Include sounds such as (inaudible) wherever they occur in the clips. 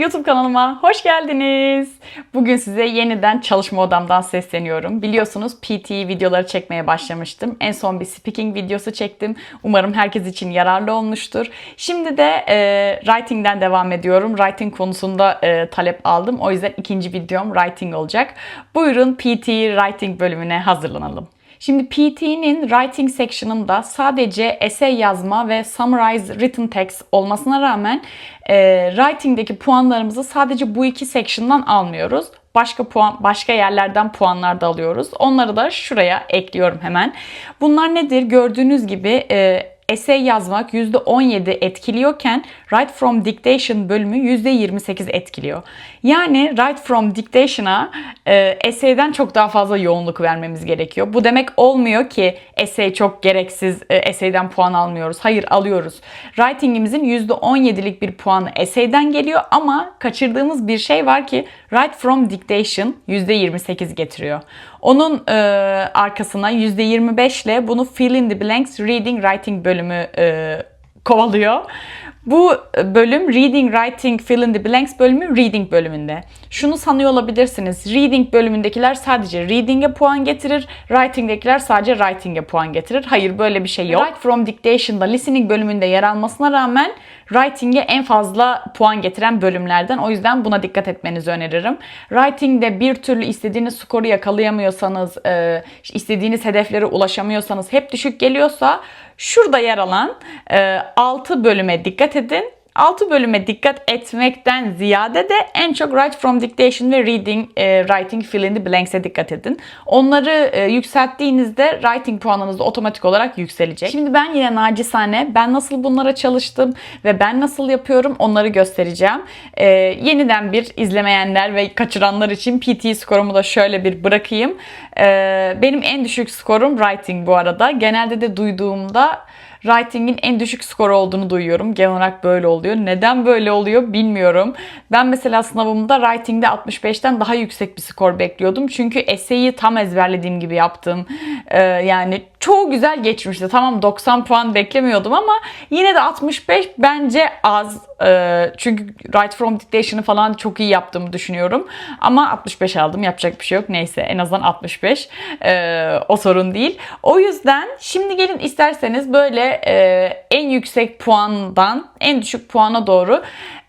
YouTube kanalıma hoş geldiniz. Bugün size yeniden çalışma odamdan sesleniyorum. Biliyorsunuz PT videoları çekmeye başlamıştım. En son bir speaking videosu çektim. Umarım herkes için yararlı olmuştur. Şimdi de e, writing'den devam ediyorum. Writing konusunda e, talep aldım. O yüzden ikinci videom writing olacak. Buyurun PT writing bölümüne hazırlanalım. Şimdi PT'nin writing section'ında sadece essay yazma ve summarize written text olmasına rağmen e, writing'deki puanlarımızı sadece bu iki section'dan almıyoruz. Başka puan başka yerlerden puanlar da alıyoruz. Onları da şuraya ekliyorum hemen. Bunlar nedir? Gördüğünüz gibi e, essay yazmak %17 etkiliyorken Write from Dictation bölümü %28 etkiliyor. Yani Write from Dictation'a e, essay'den çok daha fazla yoğunluk vermemiz gerekiyor. Bu demek olmuyor ki essay çok gereksiz, e, essay'den puan almıyoruz. Hayır alıyoruz. Writing'imizin %17'lik bir puanı essay'den geliyor ama kaçırdığımız bir şey var ki Write from Dictation %28 getiriyor. Onun e, arkasına %25 ile bunu Fill in the Blanks Reading Writing bölümü e, kovalıyor. Bu bölüm Reading, Writing, Fill in the Blanks bölümü Reading bölümünde. Şunu sanıyor olabilirsiniz. Reading bölümündekiler sadece Reading'e puan getirir. Writing'dekiler sadece Writing'e puan getirir. Hayır böyle bir şey yok. Write from Dictation'da Listening bölümünde yer almasına rağmen Writing'e en fazla puan getiren bölümlerden. O yüzden buna dikkat etmenizi öneririm. Writing'de bir türlü istediğiniz skoru yakalayamıyorsanız, istediğiniz hedeflere ulaşamıyorsanız, hep düşük geliyorsa şurada yer alan 6 bölüme dikkat edin. 6 bölüme dikkat etmekten ziyade de en çok Write from Dictation ve Reading, e, Writing Fill in the Blanks'e dikkat edin. Onları e, yükselttiğinizde Writing puanınız da otomatik olarak yükselecek. Şimdi ben yine nacizane ben nasıl bunlara çalıştım ve ben nasıl yapıyorum onları göstereceğim. E, yeniden bir izlemeyenler ve kaçıranlar için PT skorumu da şöyle bir bırakayım. E, benim en düşük skorum Writing bu arada. Genelde de duyduğumda Writing'in en düşük skoru olduğunu duyuyorum. Genel olarak böyle oluyor. Neden böyle oluyor bilmiyorum. Ben mesela sınavımda Writing'de 65'ten daha yüksek bir skor bekliyordum. Çünkü essay'i tam ezberlediğim gibi yaptım. Ee, yani çoğu güzel geçmişti. Tamam 90 puan beklemiyordum ama yine de 65 bence az. Ee, çünkü Write From Dictation'ı falan çok iyi yaptığımı düşünüyorum. Ama 65 aldım. Yapacak bir şey yok. Neyse en azından 65. Ee, o sorun değil. O yüzden şimdi gelin isterseniz böyle e, en yüksek puandan en düşük puana doğru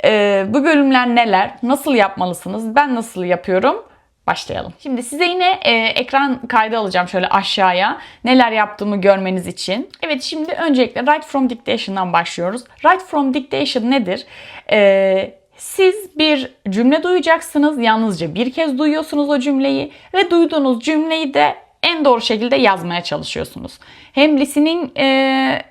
e, bu bölümler neler? Nasıl yapmalısınız? Ben nasıl yapıyorum? Başlayalım. Şimdi size yine e, ekran kaydı alacağım şöyle aşağıya. Neler yaptığımı görmeniz için. Evet şimdi öncelikle Write From Dictation'dan başlıyoruz. Write From Dictation nedir? E, siz bir cümle duyacaksınız. Yalnızca bir kez duyuyorsunuz o cümleyi ve duyduğunuz cümleyi de en doğru şekilde yazmaya çalışıyorsunuz. Hem listening e,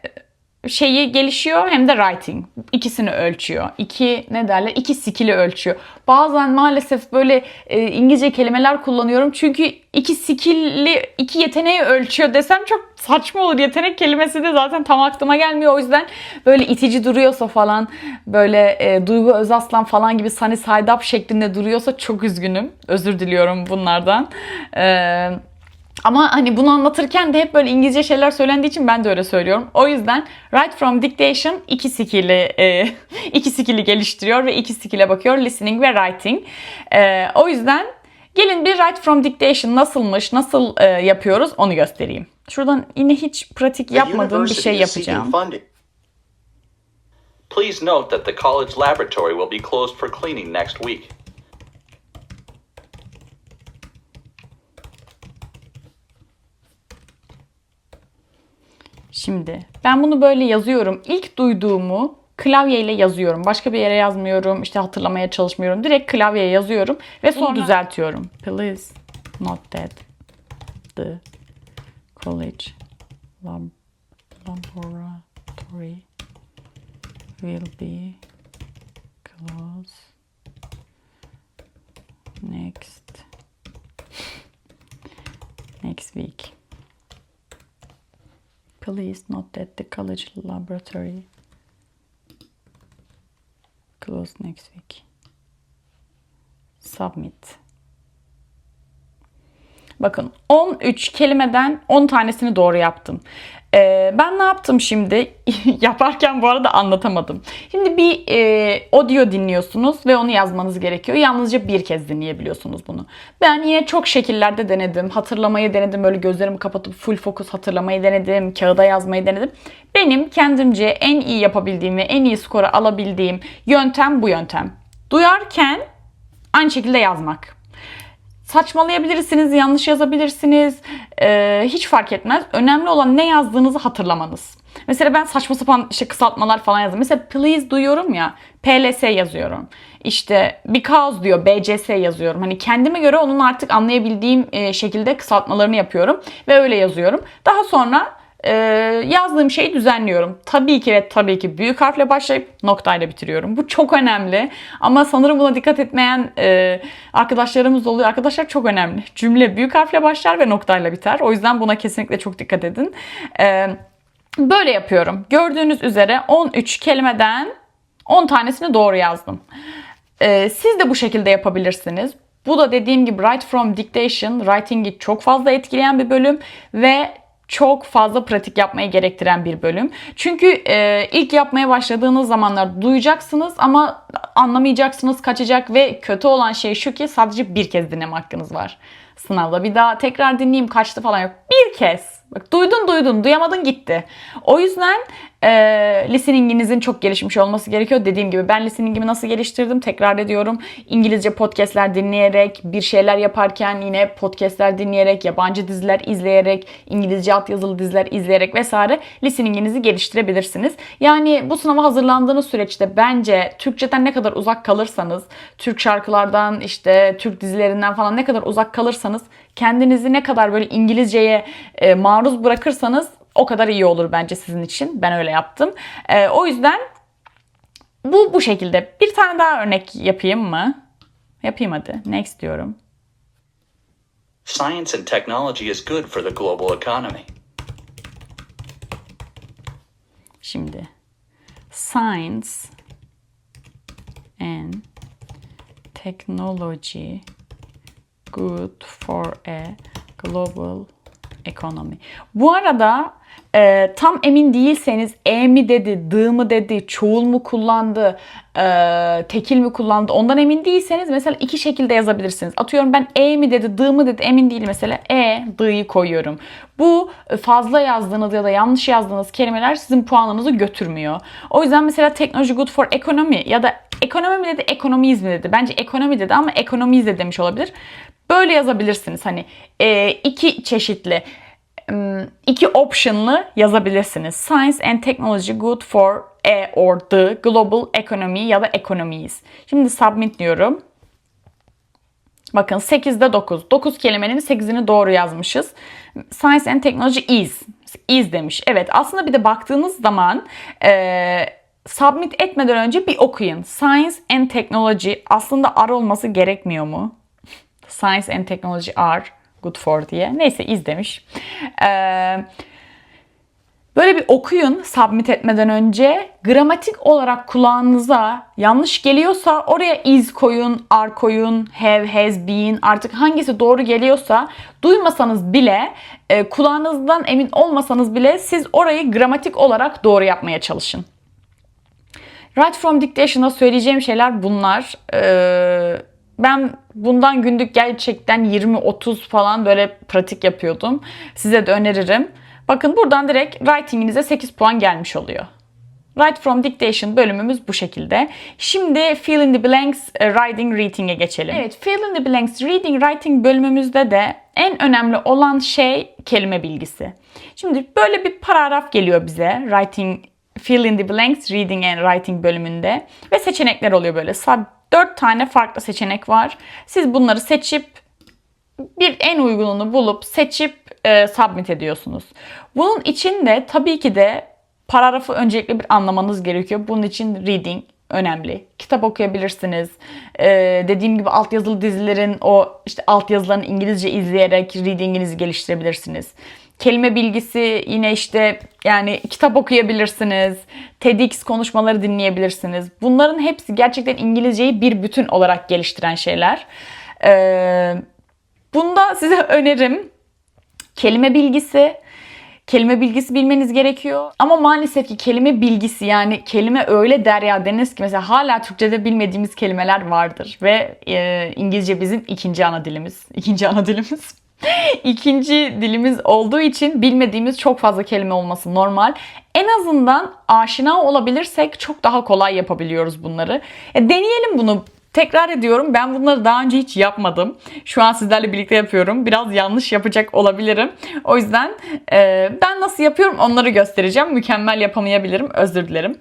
şeyi gelişiyor hem de writing. İkisini ölçüyor. İki ne derler? İki skill'i ölçüyor. Bazen maalesef böyle e, İngilizce kelimeler kullanıyorum. Çünkü iki skill'li iki yeteneği ölçüyor desem çok saçma olur. Yetenek kelimesi de zaten tam aklıma gelmiyor. O yüzden böyle itici duruyorsa falan böyle e, Duygu Özaslan falan gibi Sunny Side Up şeklinde duruyorsa çok üzgünüm. Özür diliyorum bunlardan. Eee ama hani bunu anlatırken de hep böyle İngilizce şeyler söylendiği için ben de öyle söylüyorum. O yüzden Write from Dictation iki skill'i e, (laughs) iki skill'i geliştiriyor ve iki skill'e bakıyor. Listening ve Writing. E, o yüzden gelin bir Write from Dictation nasılmış, nasıl e, yapıyoruz onu göstereyim. Şuradan yine hiç pratik yapmadığım bir şey yapacağım. Please note that the college laboratory will be closed for cleaning next week. Şimdi ben bunu böyle yazıyorum. İlk duyduğumu klavyeyle yazıyorum. Başka bir yere yazmıyorum. İşte hatırlamaya çalışmıyorum. Direkt klavyeye yazıyorum ve sonra düzeltiyorum. Please note that the college lab laboratory will be closed next next week. Please note that the college laboratory close next week. Submit. Bakın 13 kelimeden 10 tanesini doğru yaptım. Ee, ben ne yaptım şimdi? (laughs) Yaparken bu arada anlatamadım. Şimdi bir e, audio dinliyorsunuz ve onu yazmanız gerekiyor. Yalnızca bir kez dinleyebiliyorsunuz bunu. Ben yine çok şekillerde denedim. Hatırlamayı denedim. Böyle gözlerimi kapatıp full fokus hatırlamayı denedim. Kağıda yazmayı denedim. Benim kendimce en iyi yapabildiğim ve en iyi skoru alabildiğim yöntem bu yöntem. Duyarken aynı şekilde yazmak. Saçmalayabilirsiniz, yanlış yazabilirsiniz. Ee, hiç fark etmez. Önemli olan ne yazdığınızı hatırlamanız. Mesela ben saçma sapan işte kısaltmalar falan yazdım. Mesela please duyuyorum ya. PLS yazıyorum. İşte because diyor BCS yazıyorum. Hani kendime göre onun artık anlayabildiğim e, şekilde kısaltmalarını yapıyorum. Ve öyle yazıyorum. Daha sonra e, yazdığım şeyi düzenliyorum. Tabii ki ve tabii ki büyük harfle başlayıp noktayla bitiriyorum. Bu çok önemli. Ama sanırım buna dikkat etmeyen e, arkadaşlarımız oluyor. Arkadaşlar çok önemli. Cümle büyük harfle başlar ve noktayla biter. O yüzden buna kesinlikle çok dikkat edin. E, böyle yapıyorum. Gördüğünüz üzere 13 kelimeden 10 tanesini doğru yazdım. E, siz de bu şekilde yapabilirsiniz. Bu da dediğim gibi Write from Dictation, writing'i çok fazla etkileyen bir bölüm ve çok fazla pratik yapmayı gerektiren bir bölüm. Çünkü e, ilk yapmaya başladığınız zamanlar duyacaksınız ama anlamayacaksınız, kaçacak ve kötü olan şey şu ki sadece bir kez dinleme hakkınız var. Sınavda bir daha tekrar dinleyeyim kaçtı falan yok. Bir kez. Bak duydun duydun, duyamadın gitti. O yüzden e, listening'inizin çok gelişmiş olması gerekiyor. Dediğim gibi ben listening'imi nasıl geliştirdim tekrar ediyorum. İngilizce podcastler dinleyerek, bir şeyler yaparken yine podcastler dinleyerek, yabancı diziler izleyerek, İngilizce altyazılı diziler izleyerek vesaire listening'inizi geliştirebilirsiniz. Yani bu sınava hazırlandığınız süreçte bence Türkçeden ne kadar uzak kalırsanız, Türk şarkılardan işte Türk dizilerinden falan ne kadar uzak kalırsanız, kendinizi ne kadar böyle İngilizceye e, maruz bırakırsanız o kadar iyi olur bence sizin için. Ben öyle yaptım. Ee, o yüzden bu bu şekilde. Bir tane daha örnek yapayım mı? Yapayım hadi. Next diyorum. Science and technology is good for the global economy. Şimdi science and technology good for a global economy. Bu arada e, tam emin değilseniz e mi dedi, d mı dedi, çoğul mu kullandı, e, tekil mi kullandı ondan emin değilseniz mesela iki şekilde yazabilirsiniz. Atıyorum ben e mi dedi, d mı dedi emin değil mesela e, d'yi koyuyorum. Bu fazla yazdığınız ya da yanlış yazdığınız kelimeler sizin puanınızı götürmüyor. O yüzden mesela technology good for economy ya da ekonomi mi dedi, ekonomiyiz mi dedi. Bence ekonomi dedi ama ekonomiyiz de demiş olabilir. Böyle yazabilirsiniz. Hani e, iki çeşitli iki option'lı yazabilirsiniz. Science and technology good for a or the global economy ya da economies. Şimdi submit diyorum. Bakın 8'de 9. 9 kelimenin 8'ini doğru yazmışız. Science and technology is. Is demiş. Evet aslında bir de baktığınız zaman e, submit etmeden önce bir okuyun. Science and technology aslında ar olması gerekmiyor mu? Science and technology are good for diye. Neyse iz demiş. Ee, böyle bir okuyun submit etmeden önce. Gramatik olarak kulağınıza yanlış geliyorsa oraya is koyun, are koyun, have, has been artık hangisi doğru geliyorsa duymasanız bile e, kulağınızdan emin olmasanız bile siz orayı gramatik olarak doğru yapmaya çalışın. Write from dictation'da söyleyeceğim şeyler bunlar. Ee, ben bundan günlük gerçekten 20-30 falan böyle pratik yapıyordum. Size de öneririm. Bakın buradan direkt writing'inize 8 puan gelmiş oluyor. Write from Dictation bölümümüz bu şekilde. Şimdi Fill in the Blanks e, Writing Reading'e geçelim. Evet, Fill in the Blanks Reading Writing bölümümüzde de en önemli olan şey kelime bilgisi. Şimdi böyle bir paragraf geliyor bize Writing Fill in the Blanks Reading and Writing bölümünde ve seçenekler oluyor böyle. 4 tane farklı seçenek var. Siz bunları seçip bir en uygununu bulup seçip e, submit ediyorsunuz. Bunun için de tabii ki de paragrafı öncelikle bir anlamanız gerekiyor. Bunun için reading önemli. Kitap okuyabilirsiniz. Ee, dediğim gibi altyazılı dizilerin o işte altyazılarını İngilizce izleyerek reading'inizi geliştirebilirsiniz. Kelime bilgisi yine işte yani kitap okuyabilirsiniz. TEDx konuşmaları dinleyebilirsiniz. Bunların hepsi gerçekten İngilizceyi bir bütün olarak geliştiren şeyler. Ee, Bunda size (laughs) önerim kelime bilgisi. Kelime bilgisi bilmeniz gerekiyor. Ama maalesef ki kelime bilgisi yani kelime öyle derya deniz ki mesela hala Türkçe'de bilmediğimiz kelimeler vardır. Ve e, İngilizce bizim ikinci ana dilimiz. İkinci ana dilimiz. (laughs) ikinci dilimiz olduğu için bilmediğimiz çok fazla kelime olması normal. En azından aşina olabilirsek çok daha kolay yapabiliyoruz bunları. E, deneyelim bunu. Tekrar ediyorum ben bunları daha önce hiç yapmadım. Şu an sizlerle birlikte yapıyorum. Biraz yanlış yapacak olabilirim. O yüzden e, ben nasıl yapıyorum onları göstereceğim. Mükemmel yapamayabilirim. Özür dilerim.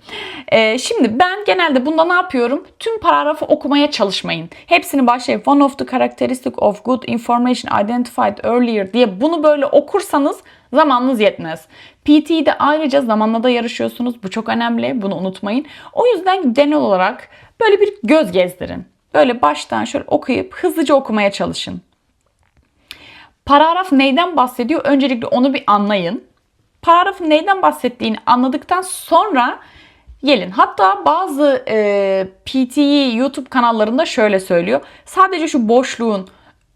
E, şimdi ben genelde bunda ne yapıyorum? Tüm paragrafı okumaya çalışmayın. Hepsini başlayıp one of the characteristic of good information identified earlier diye bunu böyle okursanız zamanınız yetmez. PT'de ayrıca zamanla da yarışıyorsunuz. Bu çok önemli. Bunu unutmayın. O yüzden genel olarak böyle bir göz gezdirin. Böyle baştan şöyle okuyup hızlıca okumaya çalışın. Paragraf neyden bahsediyor? Öncelikle onu bir anlayın. Paragrafın neyden bahsettiğini anladıktan sonra gelin. Hatta bazı e, PTE YouTube kanallarında şöyle söylüyor. Sadece şu boşluğun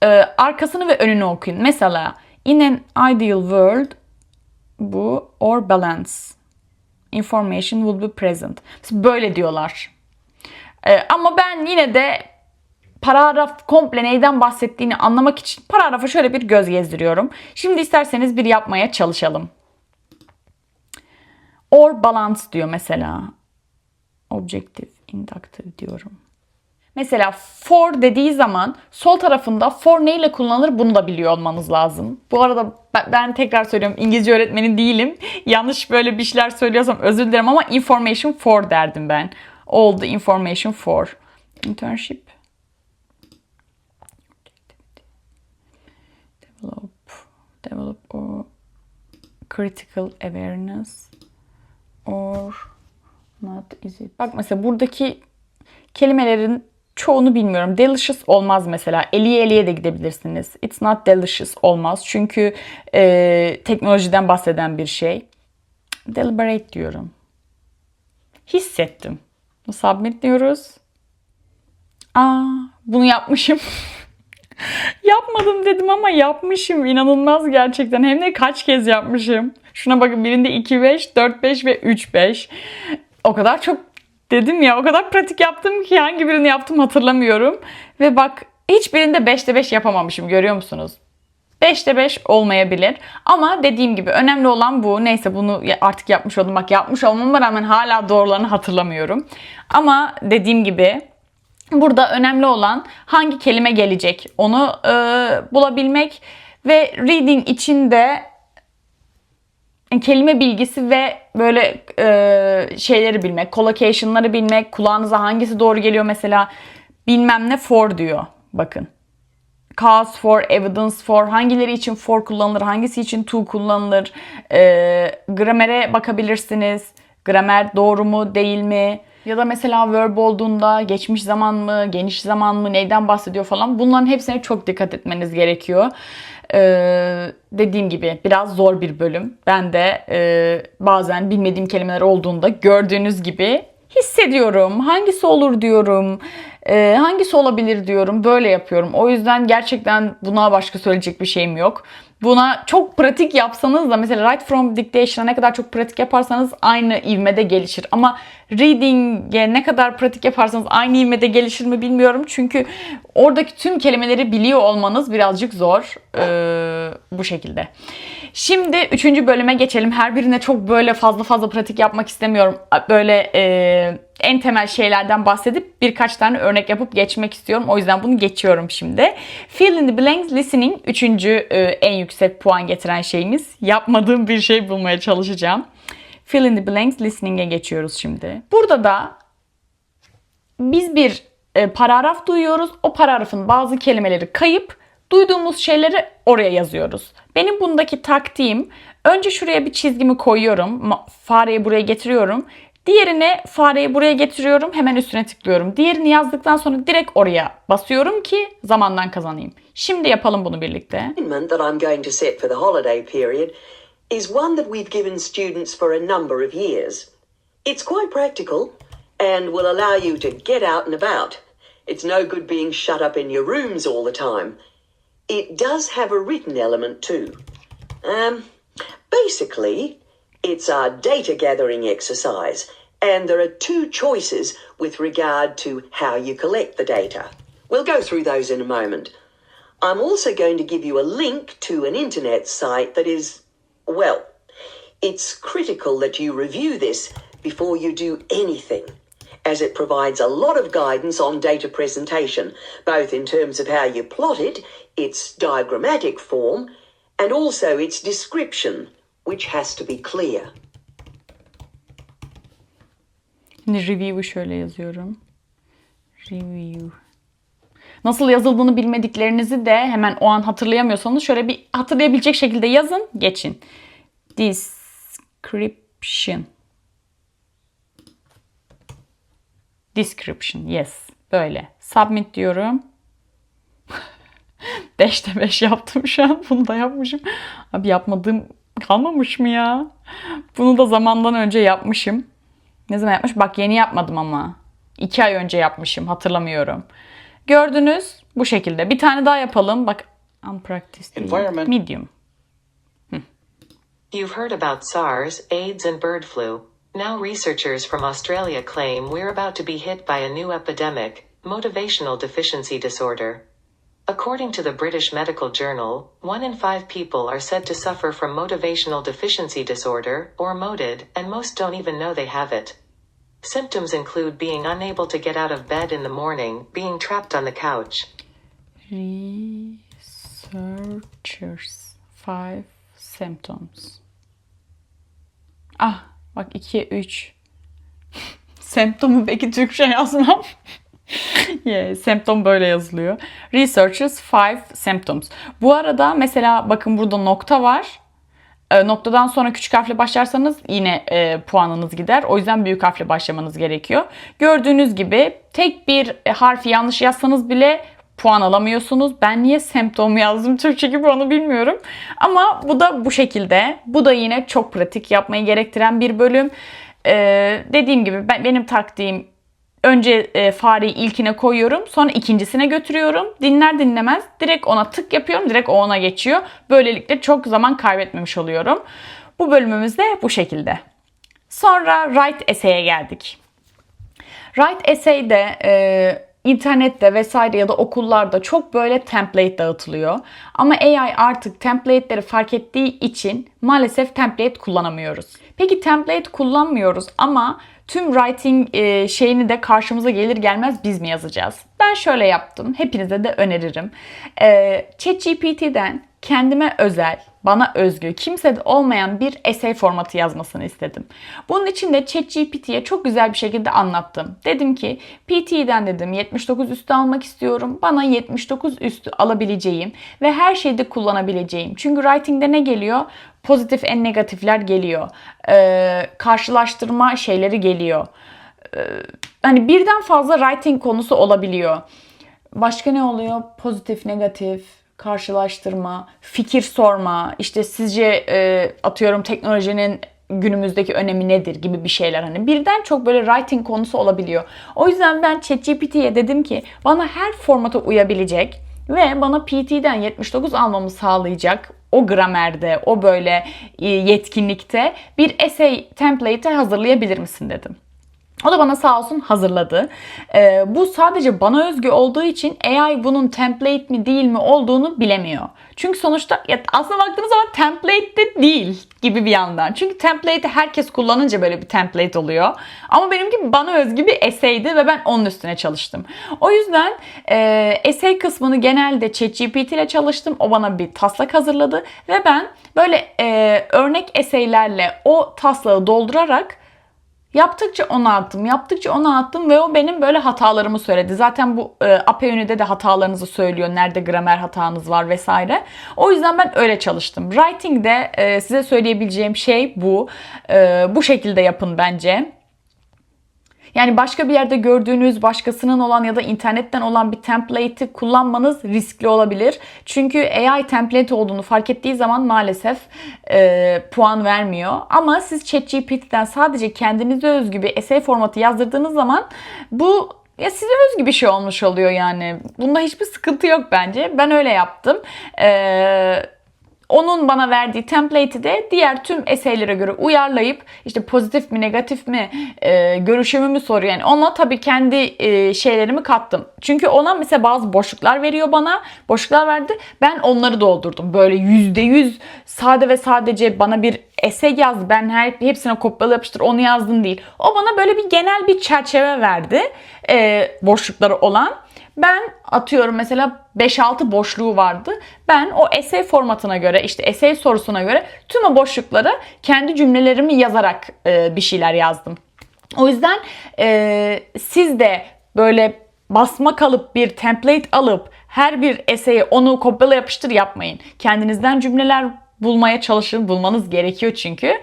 e, arkasını ve önünü okuyun. Mesela in an ideal world bu or balance information will be present. Böyle diyorlar. Ee, ama ben yine de paragraf komple neyden bahsettiğini anlamak için paragrafa şöyle bir göz gezdiriyorum. Şimdi isterseniz bir yapmaya çalışalım. Or balance diyor mesela. Objective, inductive diyorum. Mesela for dediği zaman sol tarafında for neyle kullanılır bunu da biliyor olmanız lazım. Bu arada ben tekrar söylüyorum İngilizce öğretmeni değilim. (laughs) Yanlış böyle bir şeyler söylüyorsam özür dilerim ama information for derdim ben. All the information for. Internship. Develop. Develop or critical awareness or not is it. Bak mesela buradaki kelimelerin çoğunu bilmiyorum. Delicious olmaz mesela. Eliye eliye de gidebilirsiniz. It's not delicious olmaz. Çünkü e, teknolojiden bahseden bir şey. Deliberate diyorum. Hissettim. Submit diyoruz. Aa, bunu yapmışım. (laughs) Yapmadım dedim ama yapmışım. İnanılmaz gerçekten. Hem de kaç kez yapmışım. Şuna bakın birinde 2-5, 4-5 ve 3-5. O kadar çok dedim ya o kadar pratik yaptım ki hangi birini yaptım hatırlamıyorum. Ve bak hiçbirinde 5'te 5 yapamamışım görüyor musunuz? 5'te 5 olmayabilir. Ama dediğim gibi önemli olan bu. Neyse bunu artık yapmış oldum. Bak yapmış olmama rağmen hala doğrularını hatırlamıyorum. Ama dediğim gibi burada önemli olan hangi kelime gelecek onu e, bulabilmek ve reading için de kelime bilgisi ve böyle e, şeyleri bilmek, collocation'ları bilmek, kulağınıza hangisi doğru geliyor mesela bilmem ne for diyor. Bakın cause for, evidence for, hangileri için for kullanılır, hangisi için to kullanılır. E, gramere bakabilirsiniz. Gramer doğru mu, değil mi? Ya da mesela verb olduğunda geçmiş zaman mı, geniş zaman mı, neyden bahsediyor falan. Bunların hepsine çok dikkat etmeniz gerekiyor. Ee, dediğim gibi biraz zor bir bölüm. Ben de e, bazen bilmediğim kelimeler olduğunda gördüğünüz gibi hissediyorum. Hangisi olur diyorum. E, hangisi olabilir diyorum. Böyle yapıyorum. O yüzden gerçekten buna başka söyleyecek bir şeyim yok. Buna çok pratik yapsanız da mesela write from dictation'a ne kadar çok pratik yaparsanız aynı ivmede gelişir. Ama reading'e ne kadar pratik yaparsanız aynı ivmede gelişir mi bilmiyorum. Çünkü oradaki tüm kelimeleri biliyor olmanız birazcık zor. Ee, bu şekilde. Şimdi üçüncü bölüme geçelim. Her birine çok böyle fazla fazla pratik yapmak istemiyorum. Böyle e, en temel şeylerden bahsedip birkaç tane örnek yapıp geçmek istiyorum. O yüzden bunu geçiyorum şimdi. Fill in the blanks listening üçüncü e, en yüksek puan getiren şeyimiz. Yapmadığım bir şey bulmaya çalışacağım. Fill in the blanks listening'e geçiyoruz şimdi. Burada da biz bir e, paragraf duyuyoruz. O paragrafın bazı kelimeleri kayıp duyduğumuz şeyleri oraya yazıyoruz. Benim bundaki taktiğim önce şuraya bir çizgimi koyuyorum. Fareyi buraya getiriyorum. Diğerine fareyi buraya getiriyorum. Hemen üstüne tıklıyorum. Diğerini yazdıktan sonra direkt oraya basıyorum ki zamandan kazanayım. Şimdi yapalım bunu birlikte. Is one that we've given students for a number of years. It's quite practical and will allow you to get out and about. It's no good being shut up in your rooms all the time. it does have a written element too. Um, basically, it's our data gathering exercise, and there are two choices with regard to how you collect the data. We'll go through those in a moment. I'm also going to give you a link to an internet site that is, well, it's critical that you review this before you do anything, as it provides a lot of guidance on data presentation, both in terms of how you plot it, its diagrammatic form, and also its description, which has to be clear. Review. Nasıl yazıldığını bilmediklerinizi de hemen o an hatırlayamıyorsanız şöyle bir hatırlayabilecek şekilde yazın, geçin. Description. Description, yes. Böyle. Submit diyorum. (laughs) 5'te 5 yaptım şu an. Bunu da yapmışım. Abi yapmadığım kalmamış mı ya? Bunu da zamandan önce yapmışım. Ne zaman yapmış? Bak yeni yapmadım ama. 2 ay önce yapmışım. Hatırlamıyorum. Gördünüz bu şekilde. Bir tane daha yapalım. Bak unpracticed. Environment- Medium. You've heard about SARS, AIDS, and bird flu. Now, researchers from Australia claim we're about to be hit by a new epidemic motivational deficiency disorder. According to the British Medical Journal, one in five people are said to suffer from motivational deficiency disorder, or MODID, and most don't even know they have it. Symptoms include being unable to get out of bed in the morning, being trapped on the couch, Researchers. Five symptoms. Ah bak 2 3. Semptomu peki Türkçe yazmam. (laughs) yeah, semptom böyle yazılıyor. Researchers five symptoms. Bu arada mesela bakın burada nokta var. E, noktadan sonra küçük harfle başlarsanız yine e, puanınız gider. O yüzden büyük harfle başlamanız gerekiyor. Gördüğünüz gibi tek bir e, harfi yanlış yazsanız bile puan alamıyorsunuz. Ben niye semptom yazdım Türkçe gibi onu bilmiyorum. Ama bu da bu şekilde. Bu da yine çok pratik yapmayı gerektiren bir bölüm. E, dediğim gibi ben, benim taktiğim Önce e, fareyi ilkine koyuyorum. Sonra ikincisine götürüyorum. Dinler dinlemez direkt ona tık yapıyorum. Direkt o ona geçiyor. Böylelikle çok zaman kaybetmemiş oluyorum. Bu bölümümüz de bu şekilde. Sonra write essay'e geldik. Write essay'de e, internette vesaire ya da okullarda çok böyle template dağıtılıyor. Ama AI artık template'leri fark ettiği için maalesef template kullanamıyoruz. Peki template kullanmıyoruz ama tüm writing e, şeyini de karşımıza gelir gelmez biz mi yazacağız? Ben şöyle yaptım. Hepinize de öneririm. E, ChatGPT'den kendime özel, bana özgü, kimsede olmayan bir essay formatı yazmasını istedim. Bunun için de ChatGPT'ye çok güzel bir şekilde anlattım. Dedim ki PT'den dedim 79 üstü almak istiyorum. Bana 79 üstü alabileceğim ve her şeyde kullanabileceğim. Çünkü writing'de ne geliyor? Pozitif en negatifler geliyor. Ee, karşılaştırma şeyleri geliyor. Ee, hani birden fazla writing konusu olabiliyor. Başka ne oluyor? Pozitif, negatif, karşılaştırma, fikir sorma, işte sizce e, atıyorum teknolojinin günümüzdeki önemi nedir gibi bir şeyler hani birden çok böyle writing konusu olabiliyor. O yüzden ben ChatGPT'ye dedim ki bana her formata uyabilecek ve bana PT'den 79 almamı sağlayacak o gramerde, o böyle e, yetkinlikte bir essay template hazırlayabilir misin dedim. O da bana sağ olsun hazırladı. Ee, bu sadece bana özgü olduğu için AI bunun template mi değil mi olduğunu bilemiyor. Çünkü sonuçta ya aslında baktığınız zaman template de değil gibi bir yandan. Çünkü template'i herkes kullanınca böyle bir template oluyor. Ama benimki bana özgü bir essay'di ve ben onun üstüne çalıştım. O yüzden e, essay kısmını genelde ChatGPT ile çalıştım. O bana bir taslak hazırladı ve ben böyle e, örnek essay'lerle o taslağı doldurarak Yaptıkça onu attım, yaptıkça onu attım ve o benim böyle hatalarımı söyledi. Zaten bu e, API ünide de hatalarınızı söylüyor. Nerede gramer hatanız var vesaire. O yüzden ben öyle çalıştım. Writing'de e, size söyleyebileceğim şey bu. E, bu şekilde yapın bence. Yani başka bir yerde gördüğünüz başkasının olan ya da internetten olan bir template'i kullanmanız riskli olabilir. Çünkü AI template olduğunu fark ettiği zaman maalesef e, puan vermiyor. Ama siz ChatGPT'den sadece kendinize özgü bir essay formatı yazdırdığınız zaman bu ya size özgü bir şey olmuş oluyor yani. Bunda hiçbir sıkıntı yok bence. Ben öyle yaptım. Ee, onun bana verdiği template'i de diğer tüm eseylere göre uyarlayıp işte pozitif mi negatif mi e, görüşümü mü soruyor. Yani ona tabii kendi e, şeylerimi kattım. Çünkü ona mesela bazı boşluklar veriyor bana. Boşluklar verdi. Ben onları doldurdum. Böyle yüzde yüz sade ve sadece bana bir esey yaz. Ben her hepsine kopyala yapıştır onu yazdım değil. O bana böyle bir genel bir çerçeve verdi. E, boşlukları olan. Ben atıyorum mesela 5-6 boşluğu vardı. Ben o essay formatına göre işte essay sorusuna göre tüm o boşluklara kendi cümlelerimi yazarak e, bir şeyler yazdım. O yüzden e, siz de böyle basma kalıp bir template alıp her bir essay'e onu kopyala yapıştır yapmayın. Kendinizden cümleler bulmaya çalışın. Bulmanız gerekiyor çünkü.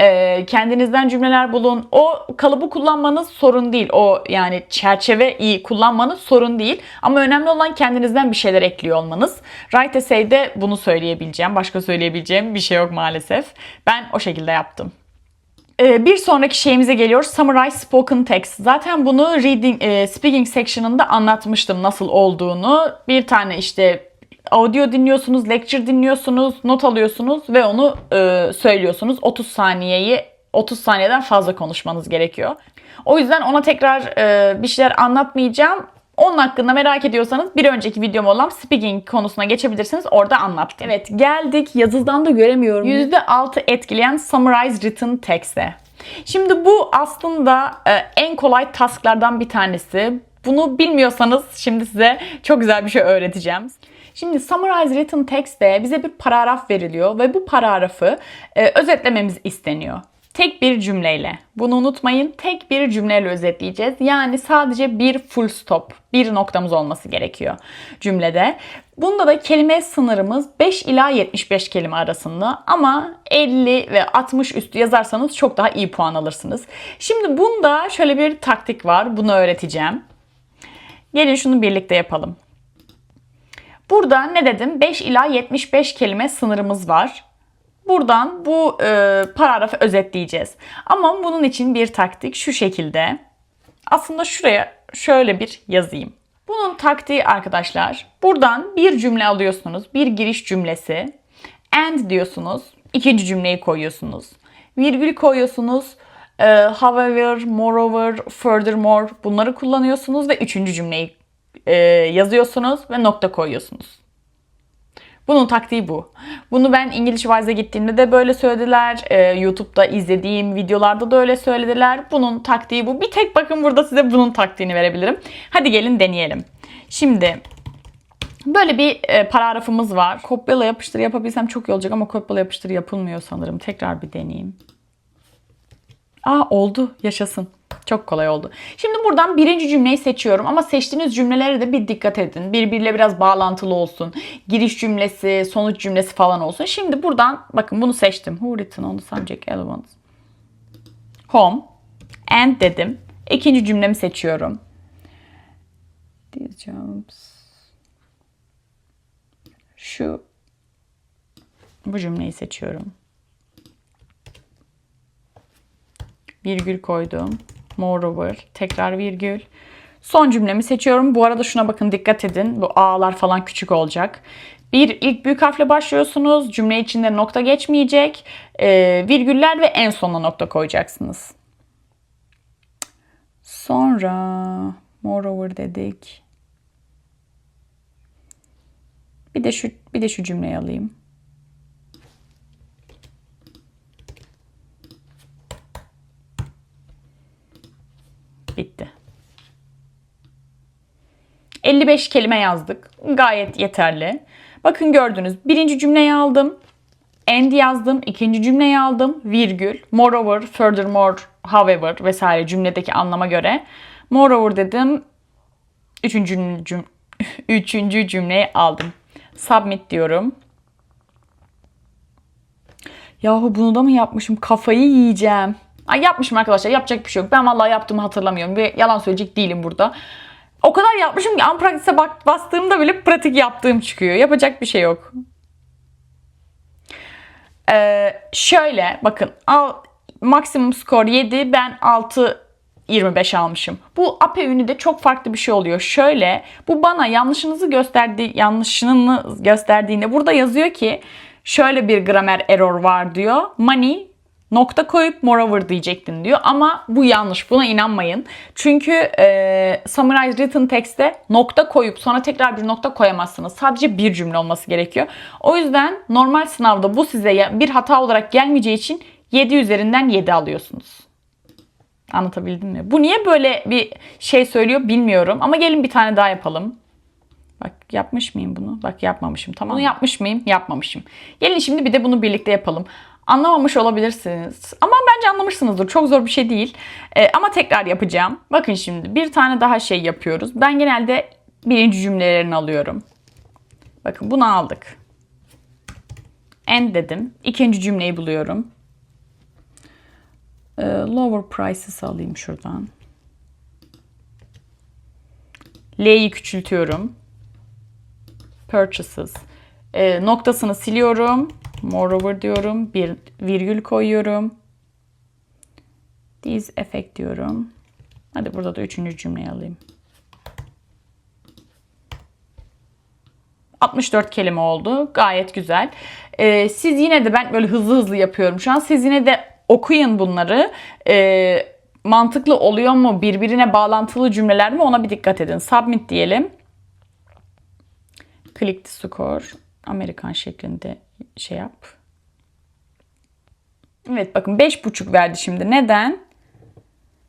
Ee, kendinizden cümleler bulun. O kalıbı kullanmanız sorun değil. O yani çerçeve iyi kullanmanız sorun değil. Ama önemli olan kendinizden bir şeyler ekliyor olmanız. Write Essay'de bunu söyleyebileceğim. Başka söyleyebileceğim bir şey yok maalesef. Ben o şekilde yaptım. Ee, Bir sonraki şeyimize geliyoruz. Summarize Spoken Text. Zaten bunu reading, e, speaking section'ında anlatmıştım nasıl olduğunu. Bir tane işte audio dinliyorsunuz, lecture dinliyorsunuz, not alıyorsunuz ve onu e, söylüyorsunuz. 30 saniyeyi 30 saniyeden fazla konuşmanız gerekiyor. O yüzden ona tekrar e, bir şeyler anlatmayacağım. Onun hakkında merak ediyorsanız bir önceki videom olan speaking konusuna geçebilirsiniz. Orada anlattım. Evet geldik yazıdan da göremiyorum. %6 etkileyen summarize written text'e. Şimdi bu aslında e, en kolay tasklardan bir tanesi. Bunu bilmiyorsanız şimdi size çok güzel bir şey öğreteceğim. Şimdi summarize written text'te bize bir paragraf veriliyor ve bu paragrafı e, özetlememiz isteniyor. Tek bir cümleyle. Bunu unutmayın. Tek bir cümleyle özetleyeceğiz. Yani sadece bir full stop, bir noktamız olması gerekiyor cümlede. Bunda da kelime sınırımız 5 ila 75 kelime arasında ama 50 ve 60 üstü yazarsanız çok daha iyi puan alırsınız. Şimdi bunda şöyle bir taktik var. Bunu öğreteceğim. Gelin şunu birlikte yapalım. Burada ne dedim? 5 ila 75 kelime sınırımız var. Buradan bu e, paragrafı özetleyeceğiz. Ama bunun için bir taktik şu şekilde. Aslında şuraya şöyle bir yazayım. Bunun taktiği arkadaşlar. Buradan bir cümle alıyorsunuz. Bir giriş cümlesi. And diyorsunuz. İkinci cümleyi koyuyorsunuz. Virgül koyuyorsunuz. E, however, moreover, furthermore bunları kullanıyorsunuz ve üçüncü cümleyi e, yazıyorsunuz ve nokta koyuyorsunuz. Bunun taktiği bu. Bunu ben İngiliz Wise'a gittiğimde de böyle söylediler. Ee, YouTube'da izlediğim videolarda da öyle söylediler. Bunun taktiği bu. Bir tek bakın burada size bunun taktiğini verebilirim. Hadi gelin deneyelim. Şimdi böyle bir e, paragrafımız var. Kopyala yapıştır yapabilsem çok iyi olacak ama kopyala yapıştır yapılmıyor sanırım. Tekrar bir deneyeyim. Aa oldu. Yaşasın. Çok kolay oldu. Şimdi buradan birinci cümleyi seçiyorum ama seçtiğiniz cümlelere de bir dikkat edin. Birbiriyle biraz bağlantılı olsun. Giriş cümlesi, sonuç cümlesi falan olsun. Şimdi buradan bakın bunu seçtim. Who written on the subject elements? Home. And dedim. İkinci cümlemi seçiyorum. These jobs. Şu. Bu cümleyi seçiyorum. virgül koydum. Moreover, tekrar virgül. Son cümlemi seçiyorum. Bu arada şuna bakın dikkat edin. Bu A'lar falan küçük olacak. Bir ilk büyük harfle başlıyorsunuz. Cümle içinde nokta geçmeyecek. Ee, virgüller ve en sonuna nokta koyacaksınız. Sonra moreover dedik. Bir de şu bir de şu cümleyi alayım. Bitti. 55 kelime yazdık. Gayet yeterli. Bakın gördünüz. Birinci cümleyi aldım. And yazdım. ikinci cümleyi aldım. Virgül. Moreover, furthermore, however vesaire cümledeki anlama göre. Moreover dedim. Üçüncü, cüm (laughs) üçüncü cümleyi aldım. Submit diyorum. Yahu bunu da mı yapmışım? Kafayı yiyeceğim. Ay yapmışım arkadaşlar. Yapacak bir şey yok. Ben vallahi yaptığımı hatırlamıyorum ve yalan söyleyecek değilim burada. O kadar yapmışım ki Unpractice'e bastığımda bile pratik yaptığım çıkıyor. Yapacak bir şey yok. Ee, şöyle bakın al maksimum skor 7 ben 6 25 almışım. Bu APE ünite çok farklı bir şey oluyor. Şöyle bu bana yanlışınızı gösterdi yanlışını gösterdiğinde burada yazıyor ki şöyle bir gramer error var diyor. Money nokta koyup moreover diyecektin diyor. Ama bu yanlış. Buna inanmayın. Çünkü e, summarize written text'te nokta koyup sonra tekrar bir nokta koyamazsınız. Sadece bir cümle olması gerekiyor. O yüzden normal sınavda bu size bir hata olarak gelmeyeceği için 7 üzerinden 7 alıyorsunuz. Anlatabildim mi? Bu niye böyle bir şey söylüyor bilmiyorum. Ama gelin bir tane daha yapalım. Bak yapmış mıyım bunu? Bak yapmamışım. Tamam. Bunu yapmış mıyım? Yapmamışım. Gelin şimdi bir de bunu birlikte yapalım. Anlamamış olabilirsiniz. Ama bence anlamışsınızdır. Çok zor bir şey değil. Ee, ama tekrar yapacağım. Bakın şimdi bir tane daha şey yapıyoruz. Ben genelde birinci cümlelerini alıyorum. Bakın bunu aldık. And dedim. İkinci cümleyi buluyorum. Ee, lower prices alayım şuradan. L'yi küçültüyorum. Purchases. Ee, noktasını siliyorum. Moreover diyorum. Bir virgül koyuyorum. These effect diyorum. Hadi burada da üçüncü cümleyi alayım. 64 kelime oldu. Gayet güzel. Ee, siz yine de ben böyle hızlı hızlı yapıyorum şu an. Siz yine de okuyun bunları. Ee, mantıklı oluyor mu? Birbirine bağlantılı cümleler mi? Ona bir dikkat edin. Submit diyelim. Click to score. Amerikan şeklinde şey yap. Evet bakın 5.5 verdi şimdi. Neden?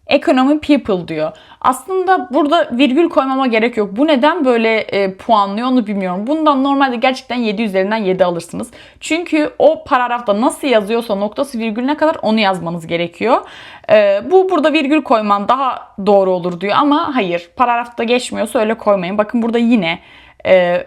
Economy people diyor. Aslında burada virgül koymama gerek yok. Bu neden böyle e, puanlıyor onu bilmiyorum. Bundan normalde gerçekten 7 üzerinden 7 alırsınız. Çünkü o paragrafta nasıl yazıyorsa noktası virgülüne kadar onu yazmanız gerekiyor. E, bu burada virgül koyman daha doğru olur diyor ama hayır. Paragrafta geçmiyorsa öyle koymayın. Bakın burada yine e,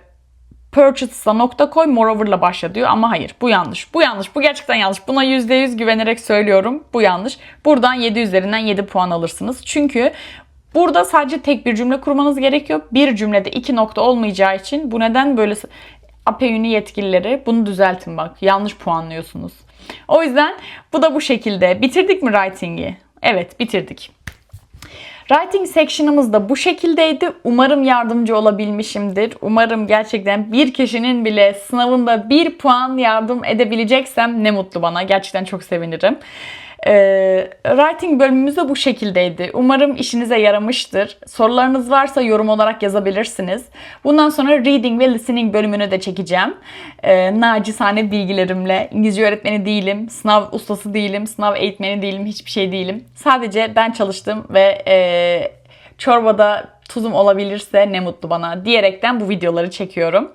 purchase'a nokta koy moreover'la başla diyor ama hayır bu yanlış. Bu yanlış. Bu gerçekten yanlış. Buna %100 güvenerek söylüyorum. Bu yanlış. Buradan 7 üzerinden 7 puan alırsınız. Çünkü burada sadece tek bir cümle kurmanız gerekiyor. Bir cümlede iki nokta olmayacağı için bu neden böyle APÜ'nü yetkilileri bunu düzeltin bak. Yanlış puanlıyorsunuz. O yüzden bu da bu şekilde. Bitirdik mi writing'i? Evet bitirdik. Writing section'ımız da bu şekildeydi. Umarım yardımcı olabilmişimdir. Umarım gerçekten bir kişinin bile sınavında bir puan yardım edebileceksem ne mutlu bana. Gerçekten çok sevinirim. Ee, writing bölümümüz de bu şekildeydi. Umarım işinize yaramıştır. Sorularınız varsa yorum olarak yazabilirsiniz. Bundan sonra reading ve listening bölümünü de çekeceğim. Ee, nacizane bilgilerimle. İngilizce öğretmeni değilim, sınav ustası değilim, sınav eğitmeni değilim, hiçbir şey değilim. Sadece ben çalıştım ve e, çorbada tuzum olabilirse ne mutlu bana diyerekten bu videoları çekiyorum.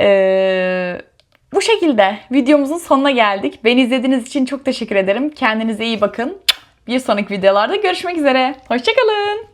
Eee bu şekilde videomuzun sonuna geldik. Beni izlediğiniz için çok teşekkür ederim. Kendinize iyi bakın. Bir sonraki videolarda görüşmek üzere. Hoşçakalın.